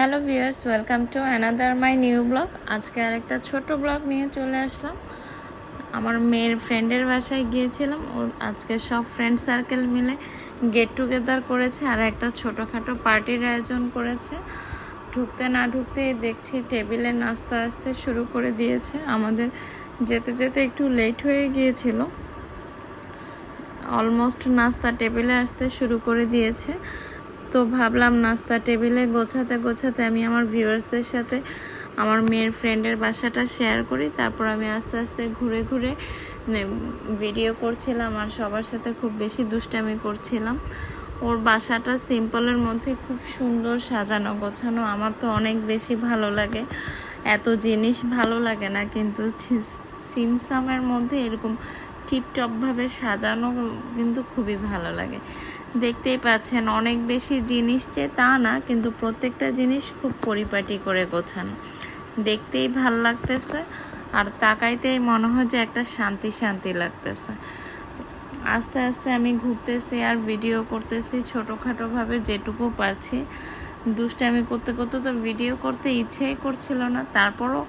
Hello viewers, welcome to another my new blog. আজকে আর একটা ছোট ব্লগ নিয়ে চলে আসলাম। আমার মেয়ের ফ্রেন্ডের বাসায় গিয়েছিলাম। ও আজকে সব ফ্রেন্ড সার্কেল মিলে গেট টুগেদার করেছে আর একটা ছোটোখাটো পার্টির আয়োজন করেছে। ঢুকতে না ঢুকতে দেখছি টেবিলে নাস্তা আসতে শুরু করে দিয়েছে। আমাদের যেতে যেতে একটু লেট হয়ে গিয়েছিল। অলমোস্ট নাস্তা টেবিলে আসতে শুরু করে দিয়েছে। তো ভাবলাম নাস্তা টেবিলে গোছাতে গোছাতে আমি আমার ভিউয়ার্সদের সাথে আমার মেয়ের ফ্রেন্ডের বাসাটা শেয়ার করি। তারপর আমি আস্তে আস্তে ঘুরে ঘুরে ভিডিও করছিলাম আর সবার সাথে খুব বেশি দুষ্টামি করছিলাম। ওর বাসাটা সিম্পলের মধ্যে খুব সুন্দর সাজানো গোছানো। আমার তো অনেক বেশি ভালো লাগে। এত জিনিস ভালো লাগে না, কিন্তু সিমসামের মধ্যে এরকম টিপটপভাবে সাজানো কিন্তু খুবই ভালো লাগে। দেখতেই পাচ্ছেন অনেক বেশি জিনিস যে তা না, কিন্তু প্রত্যেকটা জিনিস খুব পরিপাটি করে গোছানো। দেখতেই ভালো লাগতেছে, আর তাকাইতেই মনে হয় যে একটা শান্তি শান্তি লাগতেছে। আস্তে আস্তে আমি ঘুরতেছি আর ভিডিও করতেছি, ছোটোখাটোভাবে যেটুকু পারছি। দুষ্টামি করতে করতে তো ভিডিও করতে ইচ্ছেই করছিল না। তারপরও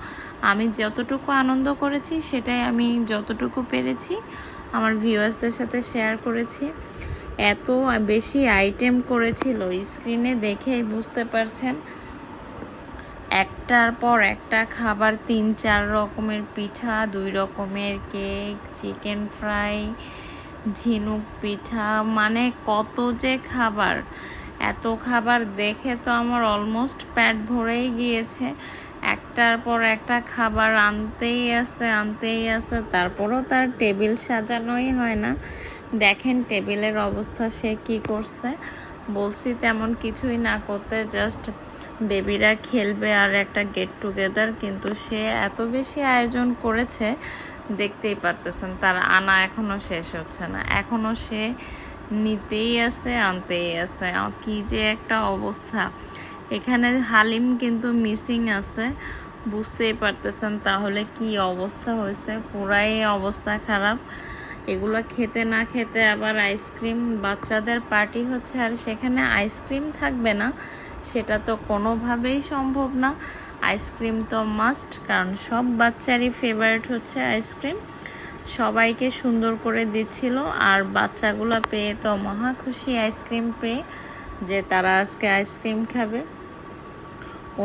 আমি যতটুকু আনন্দ করেছি, সেটাই আমি যতটুকু পেরেছি, আমার ভিউয়ার্সদের সাথে শেয়ার করেছি। এত বেশি আইটেম করেছিল স্ক্রিনে দেখে বুঝতে পারছেন। একটার পর একটা খাবার, তিন চার রকমের পিঠা, দুই রকমের কেক চিকেন ফ্রাই ঝিনুক পিঠা মানে কত যে খাবার। এত খাবার দেখে তো আমার অলমোস্ট প্যাট ভরেই গিয়েছে। একটার পর একটা খাবার আনতেই আছে আনতেই আছে, তারপরও তার টেবিল সাজানোই হয় না। দেখেন টেবিলের অবস্থা সে কি করছে। বলছি তেমন কিছুই না করতে জাস্ট বেবিরা খেলবে আর একটা গেট টুগেদার কিন্তু সে এত বেশি আয়োজন করেছে, দেখতেই পারতেছেন, তার আনা এখনও শেষ হচ্ছে না। এখনও সে নিতেই আছে আনতেই আছে কি যে একটা অবস্থা। এখানে হালিম কিন্তু মিসিং আছে। বুঝতেই পারতেছেন তাহলে কি অবস্থা হয়েছে। পুরাই অবস্থা খারাপ। এগুলো খেতে না খেতে আবার আইসক্রিম বাচ্চাদের পার্টি হচ্ছে আর সেখানে আইসক্রিম থাকবে না। সেটা তো কোনোভাবেই সম্ভব না। আইসক্রিম তো মাস্ট কারণ সব বাচ্চারই ফেভারিট হচ্ছে আইসক্রিম সবাইকে সুন্দর করে দিচ্ছিল আর বাচ্চাগুলো পেয়ে তো মহা খুশি আইসক্রিম পেয়ে যে তারা আজকে আইসক্রিম খাবে।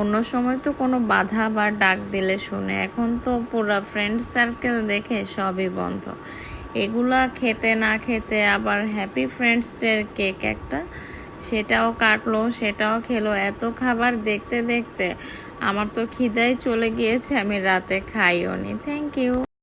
অন্য সময় তো কোনো বাধা বা ডাক দিলে শুনে। এখন তো পুরো ফ্রেন্ড সার্কেল দেখে সবই বন্ধ। এগুলা খেতে না খেতে আবার হ্যাপি ফ্রেন্ডসদের কেক একটা। সেটাও কাটলো, সেটাও খেলো। এত খাবার দেখতে দেখতে আমার তো খিদাই চলে গিয়েছে, আমি রাতে খাইও নি থ্যাংক ইউ